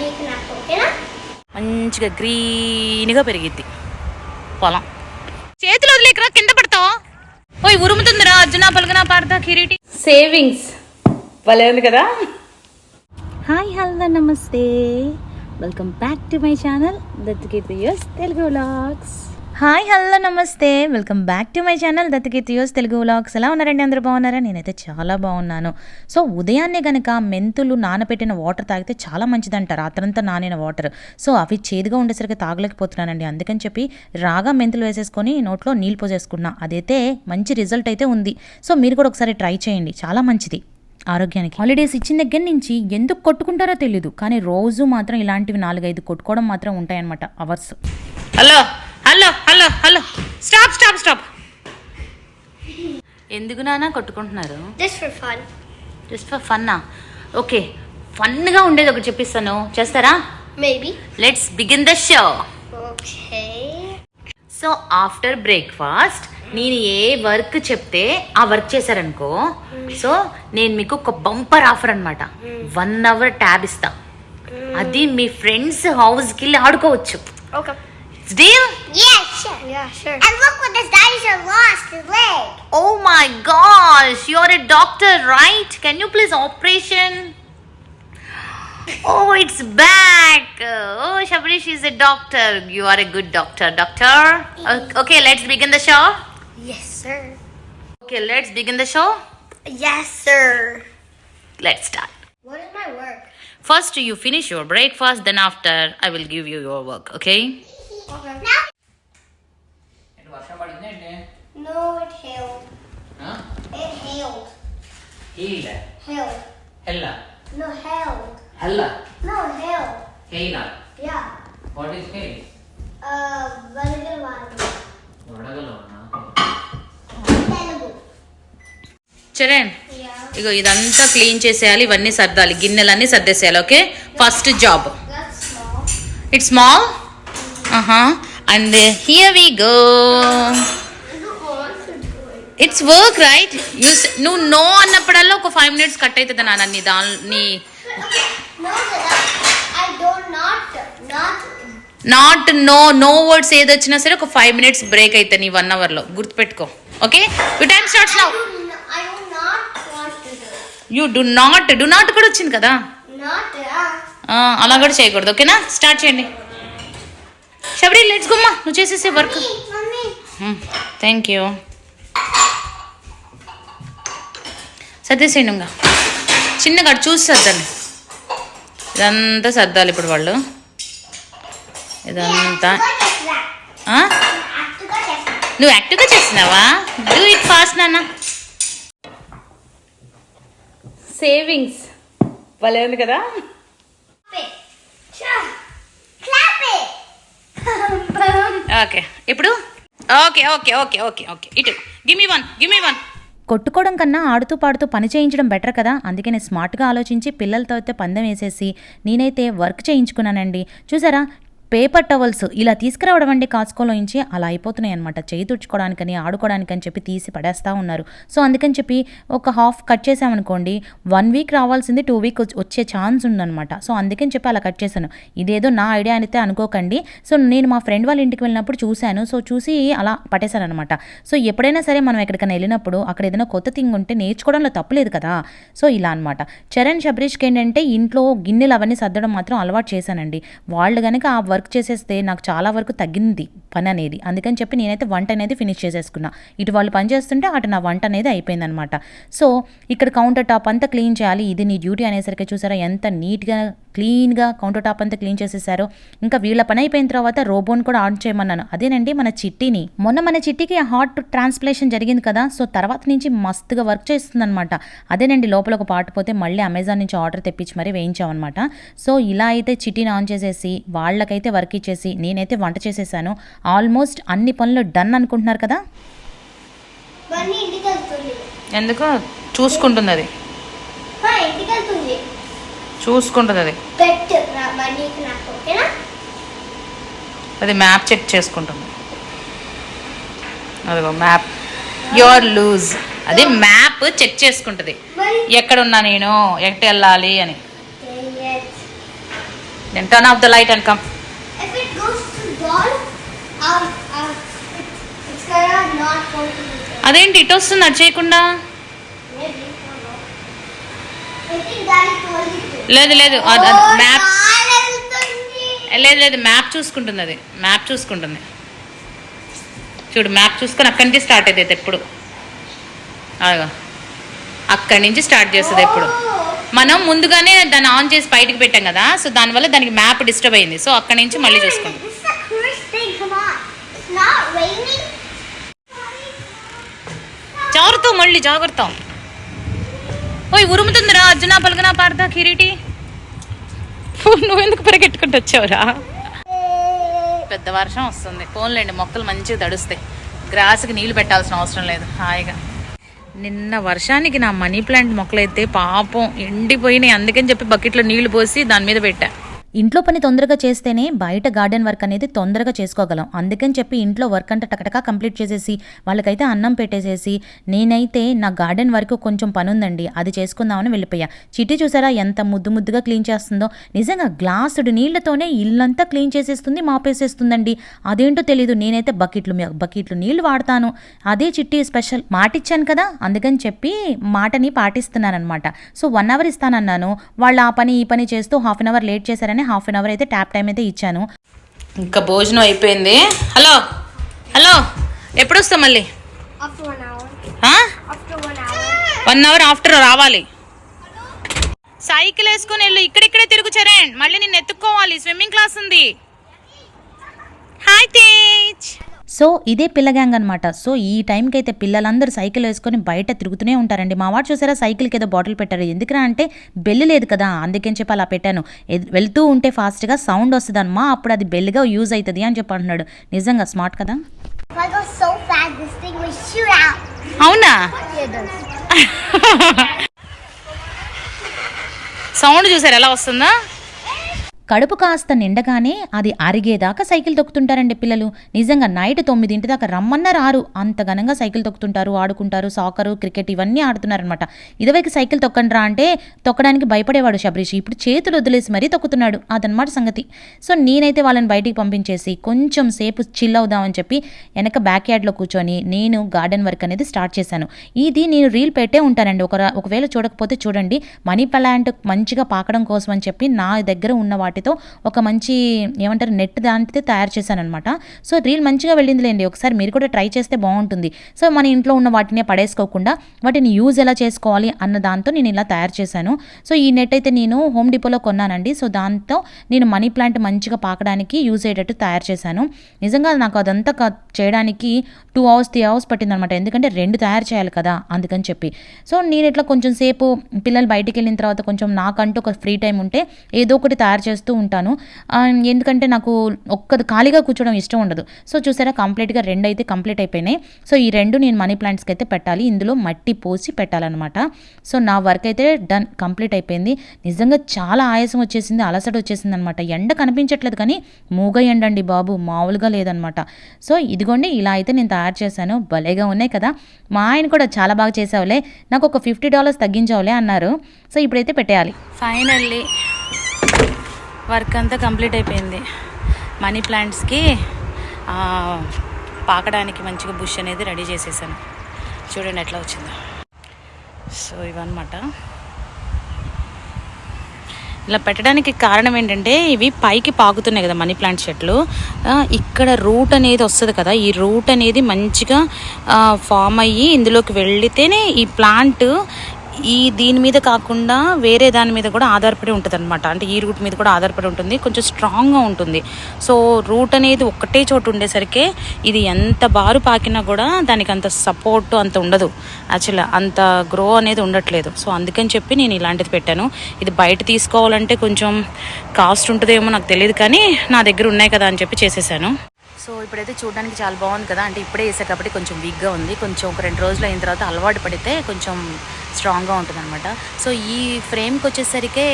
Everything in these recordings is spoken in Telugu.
నీకు నాకు ఓకేనా? మంచిగా గ్రీన్గా పెరిగిద్ది. పొలం. చేతులు వదిలేకరా కింద పడతావు. ఓయ్ ఉరుముతుందిరా అర్జున పలుగున పాడతా కిరీటి. సేవింగ్స్ భలే ఉంది కదా? హాయ్ హలో నమస్తే. Welcome back to my channel దత్తుకీర్తియోస్ Telugu vlogs hi hello నమస్తే. Welcome back to my channel దత్తుకీర్తియోస్ Telugu vlogs. ఎలా ఉన్నారండి? అందరూ బాగున్నారా? నేనైతే చాలా బాగున్నాను. సో ఉదయాన్నే కనుక మెంతులు నానబెట్టిన వాటర్ తాగితే చాలా మంచిదంట. రాత్రంతా నానిన వాటర్. సో అవి చేదుగా ఉండేసరికి తాగలేకపోతున్నానండి. అందుకని చెప్పి రాగా మెంతులు వేసేసుకొని నోట్లో నీళ్ళు పోసేసుకున్నా. అదైతే మంచి రిజల్ట్ అయితే ఉంది. సో మీరు కూడా ఒకసారి ట్రై చేయండి. చాలా మంచిది. ఆరోగ్యానికి. హాలిడేస్ ఇచ్చిన దగ్గర నుంచి ఎందుకు కొట్టుకుంటారో తెలియదు కానీ రోజు మాత్రం ఇలాంటివి నాలుగైదు కొట్టుకోవడం మాత్రం ఉంటాయన్నమాట. Hours. Hello! Hello. Stop stop stop. ఎందుకు నాన్న కొట్టుకుంటున్నారు? This for fun just for ఫన్నా okay ఫన్గా ఉండేది ఒకటి చెప్పిస్తాను. చేస్తారా? Maybe let's begin the show okay so after breakfast నేను ఏ వర్క్ చెప్తే ఆ వర్క్ చేశారనుకో సో నేను మీకు ఒక బంపర్ ఆఫర్ అనమాట వన్ అవర్ ట్యాబ్ ఇస్తా. అది మీ ఫ్రెండ్స్ హౌస్కి వెళ్ళి ఆడుకోవచ్చు. Okay Deal? Yeah, sure. Yeah, sure. And look what this dinosaur lost his leg. Oh my gosh, you're a doctor, right? Can you please operation? Oh, it's back. Oh, Shabrish is a doctor. You are a good doctor, doctor. Okay, let's begin the show. Yes, sir. Okay, let's begin the show. Yes, sir. Let's start. What is my work? First, you finish your breakfast, then, after, I will give you your work, okay? హెల్ల. హెల్ల. హెయిల. వాట్ హెయిల్ Uh. వడగలో. చరణ్ Yeah. ఇగో ఇదంతా క్లీన్ చేసేయాలి ఇవన్నీ సర్దాలి గిన్నెలన్నీ సర్దేసేయాలి okay first job That's small. It's small ఆహా and here we go I don't want to do it. It's work right you నువ్వు నో అన్నప్పుడల్లా ఒక ఫైవ్ మినిట్స్ కట్ అవుతుంది నాన్న నీ దా నీ. నాట్ నో నో వర్డ్స్ ఏది వచ్చినా సరే ఒక ఫైve మినిట్స్ బ్రేక్ అవుతుంది నీ వన్ అవర్లో గుర్తుపెట్టుకో. Okay you time starts now. You do not do not కూడా వచ్చింది కదా? అలా కూడా చేయకూడదు. ఓకేనా స్టార్ట్ చేయండి. శబరి లెట్స్ గుమ్మా నువ్వు చేసేసే వర్క్. థ్యాంక్ యూ సర్దేసేయండి ఇంకా. చిన్నగా అటు చూసి సర్దండి. ఇదంతా సర్దాలి ఇప్పుడు వాళ్ళు. ఇదంతా. నువ్వు యాక్టివ్గా చేస్తున్నావా? డూ ఇట్ ఫాస్ట్ నాన్న. సేవింగ్స్ భలే ఉంది కదా? ఓకే. ఇప్పుడు? Okay okay okay okay okay. ఇటు. గిమి వన్ గిమి వన్ కొట్టుకోవడం కన్నా ఆడుతూ పాడుతూ పని చేయించడం బెటర్ కదా. అందుకే నేను స్మార్ట్గా ఆలోచించి పిల్లలతో అయితే పందెం వేసేసి నేనైతే వర్క్ చేయించుకున్నానండి. చూసారా? పేపర్ టవల్స్ ఇలా తీసుకురావడం అండి కాసుకోలోంచి అలా అయిపోతున్నాయి అనమాట చేయి తుడుచుకోవడానికని ఆడుకోవడానికని చెప్పి తీసి పడేస్తూ ఉన్నారు. సో అందుకని చెప్పి ఒక హాఫ్ కట్ చేసామనుకోండి వన్ వీక్ రావాల్సింది టూ వీక్ వచ్చే ఛాన్స్ ఉందన్నమాట. సో అందుకని చెప్పి అలా కట్ చేశాను. ఇదేదో నా ఐడియా అయితే అనుకోకండి. సో నేను మా ఫ్రెండ్ వాళ్ళ ఇంటికి వెళ్ళినప్పుడు చూశాను. సో చూసి అలా పట్టేశాను అనమాట సో ఎప్పుడైనా సరే మనం ఎక్కడికైనా వెళ్ళినప్పుడు అక్కడ ఏదైనా కొత్త థింగ్ ఉంటే నేర్చుకోవడంలో తప్పలేదు కదా. సో ఇలా అనమాట చరణ్ షబ్రీష్కి ఏంటంటే ఇంట్లో గిన్నెలు అవన్నీ సర్దడం మాత్రం అలవాటు చేశానండి. వాళ్ళు కనుక ఆ వర్క్ వర్క్ చేసేస్తే నాకు చాలా వరకు తగ్గింది పని అనేది. అందుకని చెప్పి నేనైతే వంట అనేది ఫినిష్ చేసేసుకున్నా. ఇటు వాళ్ళు పని చేస్తుంటే అటు నా వంట అనేది అయిపోయిందనమాట. సో ఇక్కడ కౌంటర్ టాప్ అంతా క్లీన్ చేయాలి. ఇది నీ డ్యూటీ అనేసరికి చూసారా ఎంత నీట్గా క్లీన్గా కౌంటర్ టాప్ అంతా క్లీన్ చేసేసారో. ఇంకా వీళ్ళ పని అయిపోయిన తర్వాత రోబోని కూడా ఆన్ చేయమన్నాను. అదేనండి మన చిట్టిని. మొన్న మన చిట్టికి హార్ట్ ట్రాన్స్ప్లేషన్ జరిగింది కదా. సో తర్వాత నుంచి మస్తుగా వర్క్ చేస్తుందన్నమాట అదేనండి లోపల ఒక పాట పోతే మళ్ళీ అమెజాన్ నుంచి ఆర్డర్ తెప్పించి మరీ వేయించామన్నమాట. సో ఇలా అయితే చిట్టిని ఆన్ చేసేసి వాళ్ళకైతే వర్క్ ఇచ్చేసి నేనైతే వంట చేసేసాను. ఆల్మోస్ట్ అన్ని పనులు డన్ అనుకుంటున్నారు కదా? ఎందుకు? చూసుకుంటుంది అది చూసుకుంటుంది అది పెట్టు నా బన్నీకి నాకు ఓకేనా? అది మ్యాప్ చెక్ చేసుకుంటుంది. అదిగో మ్యాప్ యువర్ లూజ్ అది మ్యాప్ చెక్ చేసుకుంటుంది. ఎక్కడున్నా నేను? ఎక్కడ వెళ్ళాలి అని. Then turn off the light and come అదేంటి ఇటు వస్తుంది అది చేయకుండా? లేదు లేదు మ్యాప్. లేదు లేదు మ్యాప్ చూసుకుంటుంది అది మ్యాప్ చూసుకుంటుంది. చూడు మ్యాప్ చూసుకొని అక్కడి నుంచి స్టార్ట్ అవుతుంది ఎప్పుడు. అలాగా అక్కడి నుంచి స్టార్ట్ చేస్తుంది ఎప్పుడు. మనం ముందుగానే దాన్ని ఆన్ చేసి బయటికి పెట్టాం కదా సో దానివల్ల దానికి మ్యాప్ డిస్టర్బ్ అయింది. సో అక్కడి నుంచి మళ్ళీ చూసుకుంటాం జాగ్రత్త మళ్ళీ జాగ్రత్త. ఓయ్ ఉరుముతుందిరా అర్జున పలుగునా పాడతా కిరీటి. నువ్వెందుకు పరిగెట్టుకుంటూ వచ్చావురా? పెద్ద వర్షం వస్తుంది. పోన్లేండి మొక్కలు మంచిగా తడుస్తాయి. గ్రాస్కి నీళ్ళు పెట్టాల్సిన అవసరం లేదు. హాయిగా. నిన్న వర్షానికి నా మనీ ప్లాంట్ మొక్కలైతే పాపం ఎండిపోయినాయి. అందుకని చెప్పి బకెట్లో నీళ్ళు పోసి దాని మీద పెట్టా. ఇంట్లో పని తొందరగా చేస్తేనే బయట గార్డెన్ వర్క్ అనేది తొందరగా చేసుకోగలం. అందుకని చెప్పి ఇంట్లో వర్క్ అంతా టకటకా కంప్లీట్ చేసేసి వాళ్ళకైతే అన్నం పెట్టేసేసి నేనైతే నా గార్డెన్ వర్క్ కొంచెం పని ఉందండి అది చేసుకుందామని వెళ్ళిపోయా. చిట్టి చూసారా ఎంత ముద్దు ముద్దుగా క్లీన్ చేస్తుందో? నిజంగా గ్లాసుడు నీళ్ళతోనే ఇల్లంతా క్లీన్ చేసేస్తుంది మాపేసేస్తుందండి. అదేంటో తెలీదు నేనైతే బకెట్లు బకెట్లు నీళ్ళు వాడతాను. అదే చిట్టి స్పెషల్ మాటిచ్చాను కదా అందుకని చెప్పి మాటని పాటిస్తున్నానమాట సో వన్ అవర్ ఇస్తానన్నాను. వాళ్ళు ఆ పని ఈ పని చేస్తూ హాఫ్ అన్ అవర్ లేట్ చేశారని హాఫ్ అన్ అవర్ అయితే ట్యాప్ టైం అయితే ఇచ్చాను. ఇంకా భోజనం అయిపోయింది. హలో హలో ఎప్పుడు వస్తాం మళ్ళీ? After one hour. ఆ? After one hour. One hour after రావాలి. సైకిల్ వేసుకుని వెళ్ళు. ఇక్కడిక్కడే తిరుగు చరణ్. మళ్ళీ నేను ఎత్తుక్కోవాలి. స్విమ్మింగ్ క్లాస్ ఉంది. హాయ్ తేజ్ సో ఇదే పిల్ల గ్యాంగ్ అనమాట సో ఈ టైంకి అయితే పిల్లలందరూ సైకిల్ వేసుకొని బయట తిరుగుతూనే ఉంటారండి. మా వాడు చూసారా? సైకిల్కి ఏదో బాటిల్ పెట్టారు ఎందుకురా అంటే బెల్లు లేదు కదా అందుకని చెప్పి అలా పెట్టాను. వెళ్తూ ఉంటే ఫాస్ట్గా సౌండ్ వస్తుందమ్మా అప్పుడు అది బెల్లుగా యూజ్ అవుతుంది అని చెప్పి అంటున్నాడు. నిజంగా స్మార్ట్ కదా. అవునా. సౌండ్ చూసారు? ఎలా వస్తుందా? కడుపు కాస్త నిండగానే అది అరిగేదాకా సైకిల్ తొక్కుతుంటారండి పిల్లలు. నిజంగా నైట్ తొమ్మిదింటి దాకా రమ్మన్న రారు. అంత ఘనంగా సైకిల్ తొక్కుతుంటారు ఆడుకుంటారు సాకరు క్రికెట్ ఇవన్నీ ఆడుతున్నారనమాట ఇదివరకు సైకిల్ తొక్కండి రా అంటే తొక్కడానికి భయపడేవాడు శబరీష్. ఇప్పుడు చేతులు వదిలేసి మరీ తొక్కుతున్నాడు. అదనమాట సంగతి. సో నేనైతే వాళ్ళని బయటికి పంపించేసి కొంచెం సేపు చిల్ అవుదామని చెప్పి వెనక బ్యాక్ యార్డ్లో కూర్చొని నేను గార్డెన్ వర్క్ అనేది స్టార్ట్ చేశాను. ఇది నేను రీల్ పెట్టే ఉంటానండి. ఒక ఒకవేళ చూడకపోతే చూడండి. మనీ ప్లాంట్ మంచిగా పాకడం కోసం అని చెప్పి నా దగ్గర ఉన్న వాటితో ఒక మంచి ఏమంటారు నెట్ దాంటితే తయారు చేశాను అనమాట సో రీల్ మంచిగా వెళ్ళిందిలేండి. ఒకసారి మీరు కూడా ట్రై చేస్తే బాగుంటుంది. సో మన ఇంట్లో ఉన్న వాటిని పడేసుకోకుండా వాటిని యూజ్ ఎలా చేసుకోవాలి అన్న దాంతో నేను ఇలా తయారు చేశాను. సో ఈ నెట్ అయితే నేను హోమ్ డిపోలో కొన్నానండి. సో దాంతో నేను మనీ ప్లాంట్ మంచిగా పాకడానికి యూజ్ అయ్యేటట్టు తయారు చేశాను. నిజంగా నాకు అదంతా చేయడానికి టూ అవర్స్ త్రీ అవర్స్ పట్టిందనమాట. ఎందుకంటే రెండు తయారు చేయాలి కదా అందుకని చెప్పి. సో నేను ఇట్లా కొంచెం సేపు పిల్లలు బయటికి వెళ్ళిన తర్వాత కొంచెం నాకంటూ ఒక ఫ్రీ టైం ఉంటే ఏదో ఒకటి తయారు చేస్తూ ఉంటాను. ఎందుకంటే నాకు ఒక్కది ఖాళీగా కూర్చోవడం ఇష్టం ఉండదు. సో చూసారా కంప్లీట్గా రెండు అయితే కంప్లీట్ అయిపోయినాయి. సో ఈ రెండు నేను మనీ ప్లాంట్స్కి అయితే పెట్టాలి. ఇందులో మట్టి పోసి పెట్టాలన్నమాట సో నా వర్క్ అయితే డన్ కంప్లీట్ అయిపోయింది. నిజంగా చాలా ఆయాసం వచ్చేసింది అలసట వచ్చేసింది అనమాట ఎండ కనిపించట్లేదు కానీ మూగ ఎండండి బాబు మామూలుగా లేదనమాట. సో ఇదిగోండి ఇలా అయితే నేను తయారు చేశాను. భలేగా ఉన్నాయి కదా. మా ఆయన కూడా చాలా బాగా చేసావులే నాకు ఒక ఫిఫ్టీ డాలర్స్ తగ్గించావులే అన్నారు. సో ఇప్పుడైతే పెట్టేయాలి. ఫైనల్లీ వర్క్ అంతా కంప్లీట్ అయిపోయింది. మనీ ప్లాంట్స్కి పాకడానికి మంచిగా బుష్ అనేది రెడీ చేసేసాను. చూడండి ఎట్లా వచ్చిందో. సో ఇవన్నమాట. ఇలా పెట్టడానికి కారణం ఏంటంటే ఇవి పైకి పాకుతున్నాయి కదా మనీ ప్లాంట్ చెట్లు. ఇక్కడ రూట్ అనేది వస్తుంది కదా ఈ రూట్ అనేది మంచిగా ఫామ్ అయ్యి ఇందులోకి వెళితేనే ఈ ప్లాంట్ ఈ దీని మీద కాకుండా వేరే దాని మీద కూడా ఆధారపడి ఉంటుంది అనమాట అంటే ఈ రూట్ మీద కూడా ఆధారపడి ఉంటుంది. కొంచెం స్ట్రాంగ్గా ఉంటుంది. సో రూట్ అనేది ఒక్కటే చోటు ఉండేసరికి ఇది ఎంత బారు పాకినా కూడా దానికి అంత సపోర్ట్ అంత ఉండదు. యాక్చువల్గా అంత గ్రో అనేది ఉండట్లేదు. సో అందుకని చెప్పి నేను ఇలాంటిది పెట్టాను. ఇది బయట తీసుకోవాలంటే కొంచెం కాస్ట్ ఉంటుందేమో నాకు తెలియదు కానీ నా దగ్గర ఉన్నాయి కదా అని చెప్పి చేసేసాను. సో ఇప్పుడైతే చూడడానికి చాలా బాగుంది కదా. అంటే ఇప్పుడే వేసా కాబట్టి కొంచెం వీక్గా ఉంది. కొంచెం ఒక రెండు రోజులు అయిన తర్వాత అలవాటు పడితే కొంచెం స్ట్రాంగ్గా ఉంటుందన్నమాట. సో ఈ ఫ్రేమ్కి వచ్చేసరికే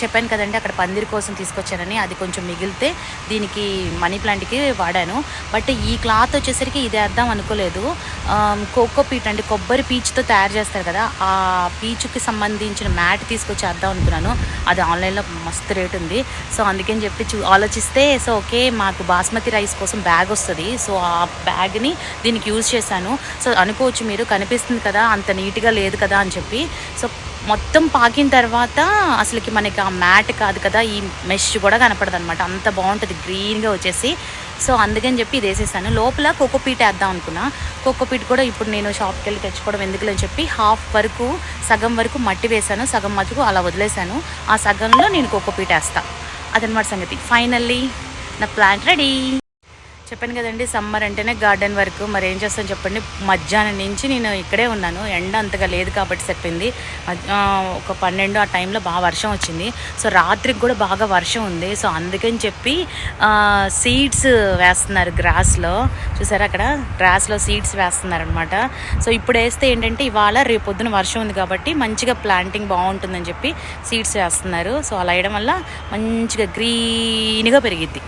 చెప్పాను కదండి అక్కడ పందిరి కోసం తీసుకొచ్చానని అది కొంచెం మిగిలితే దీనికి మనీ ప్లాంట్కి వాడాను. బట్ ఈ క్లాత్ వచ్చేసరికి ఇది వేద్దాం అనుకోలేదు. కోకో పీట్ అంటే కొబ్బరి పీచుతో తయారు చేస్తారు కదా ఆ పీచుకి సంబంధించిన మ్యాట్ తీసుకొచ్చి వేద్దాం అనుకున్నాను. అది ఆన్లైన్లో మస్తు రేట్ ఉంది. సో అందుకని చెప్పి చూ ఆలోచిస్తే సో ఓకే మాకు బాస్మతి రైస్ కోసం బ్యాగ్ వస్తుంది. సో ఆ బ్యాగ్ని దీనికి యూజ్ చేశాను. సో అనుకోవచ్చు మీరు కనిపిస్తుంది కదా అంత నీట్గా లేదు కదా అని చెప్పి సో మొత్తం పాకిన తర్వాత అసలుకి మనకి ఆ మ్యాట్ కాదు కదా ఈ మెష్ కూడా కనపడదు అనమాట అంత బాగుంటుంది గ్రీన్గా వచ్చేసి. సో అందుకని చెప్పి ఇది వేసేసాను. లోపల కోకోపీట్ వేద్దాం అనుకున్నా. కోకోపీట్ కూడా ఇప్పుడు నేను షాప్కి వెళ్ళి తెచ్చుకోవడం ఎందుకులని చెప్పి హాఫ్ వరకు సగం వరకు మట్టి వేశాను సగం మటుకు అలా వదిలేశాను ఆ సగంలో నేను కోకోపీట్ వేస్తాను అదనమాట సంగతి. ఫైనల్లీ నా ప్లాంట్ రెడీ. చెప్పాను కదండి సమ్మర్ అంటేనే గార్డెన్ వర్క్. మరి ఏం చేస్తాను చెప్పండి మధ్యాహ్నం నుంచి నేను ఇక్కడే ఉన్నాను. ఎండ అంతగా లేదు కాబట్టి చెప్పింది మధ్య- ఒక పన్నెండు ఆ టైంలో బాగా వర్షం వచ్చింది. సో రాత్రికి కూడా బాగా వర్షం ఉంది. సో అందుకని చెప్పి సీడ్స్ వేస్తున్నారు గ్రాస్లో. చూసారా అక్కడ? గ్రాస్లో సీడ్స్ వేస్తున్నారు అనమాట సో ఇప్పుడు వేస్తే ఏంటంటే ఇవాళ రేపు పొద్దున వర్షం ఉంది కాబట్టి మంచిగా ప్లాంటింగ్ బాగుంటుందని చెప్పి సీడ్స్ వేస్తున్నారు. సో అలా వేయడం వల్ల మంచిగా గ్రీన్గా పెరిగిద్ది.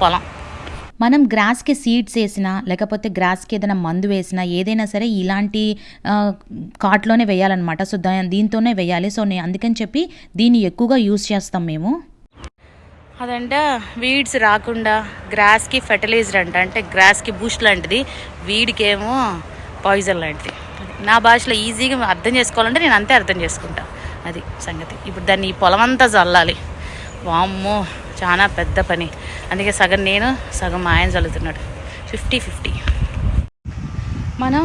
పొలం. మనం గ్రాస్కి సీడ్స్ వేసినా లేకపోతే గ్రాస్కి ఏదైనా మందు వేసినా ఏదైనా సరే ఇలాంటి కాట్లోనే వేయాలన్నమాట. సో దా దీంతోనే వేయాలి. సో నేను అందుకని చెప్పి దీన్ని ఎక్కువగా యూస్ చేస్తాం మేము. అదంట వీడ్స్ రాకుండా గ్రాస్కి ఫెర్టిలైజర్ అంట. అంటే గ్రాస్కి బూస్ట్ లాంటిది. వీడికేమో పాయిజన్ లాంటిది. నా భాషలో ఈజీగా అర్థం చేసుకోవాలంటే నేను అంతే అర్థం చేసుకుంటా. అది సంగతి. ఇప్పుడు దాన్ని ఈ పొలం అంతా చల్లాలి వామ్మో. చాలా పెద్ద పని. అందుకే సగం నేను సగం మా ఆయన చల్లుతున్నాడు. Fifty fifty. మనం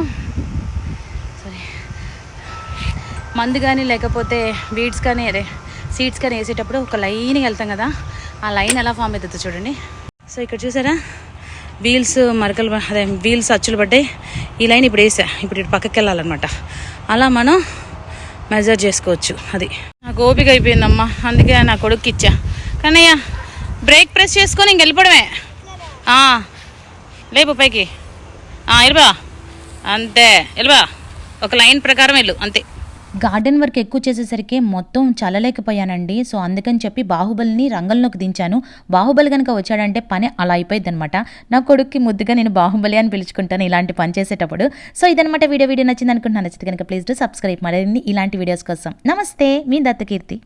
సరే. మందు కానీ లేకపోతే బీడ్స్ కానీ అదే సీడ్స్ కానీ వేసేటప్పుడు ఒక లైన్కి వెళ్తాం కదా ఆ లైన్ ఎలా ఫామ్ అవుతుందో చూడండి. సో ఇక్కడ చూసారా? వీల్స్ మరకలు అదే వీల్స్ అచ్చులు పడ్డాయి. ఈ లైన్ ఇప్పుడు వేసా. ఇప్పుడు ఇటు పక్కకి వెళ్ళాలన్నమాట. అలా మనం మెజర్ చేసుకోవచ్చు అది. నాకు ఓపిక అయిపోయిందమ్మా. అందుకే నా కొడుక్కి ఇచ్చా. కానీ బ్రేక్ ప్రెస్ చేసుకొని ఇంక వెళ్ళిపోవడమే. లేపు పైకి. వెళ్ళిపో. అంతే వెళ్ళిపో. ఒక లైన్ ప్రకారం వెళ్ళు అంతే. గార్డెన్ వర్క్ ఎక్కువ చేసేసరికి మొత్తం చల్లలేకపోయానండి. సో అందుకని చెప్పి బాహుబలిని రంగంలోకి దించాను. బాహుబలి కనుక వచ్చాడంటే పని అలా అయిపోయింది అనమాట నా కొడుక్కి ముద్దుగా నేను బాహుబలి అని పిలుచుకుంటాను ఇలాంటి పని చేసేటప్పుడు. సో ఇదనమాట వీడియో. వీడియో నచ్చింది అనుకుంటున్నాను నచ్చితే కనుక ప్లీజ్ డూ సబ్స్క్రైబ్ మరిన్ని ఇలాంటి వీడియోస్ కోసం. నమస్తే మీ దత్తకీర్తి.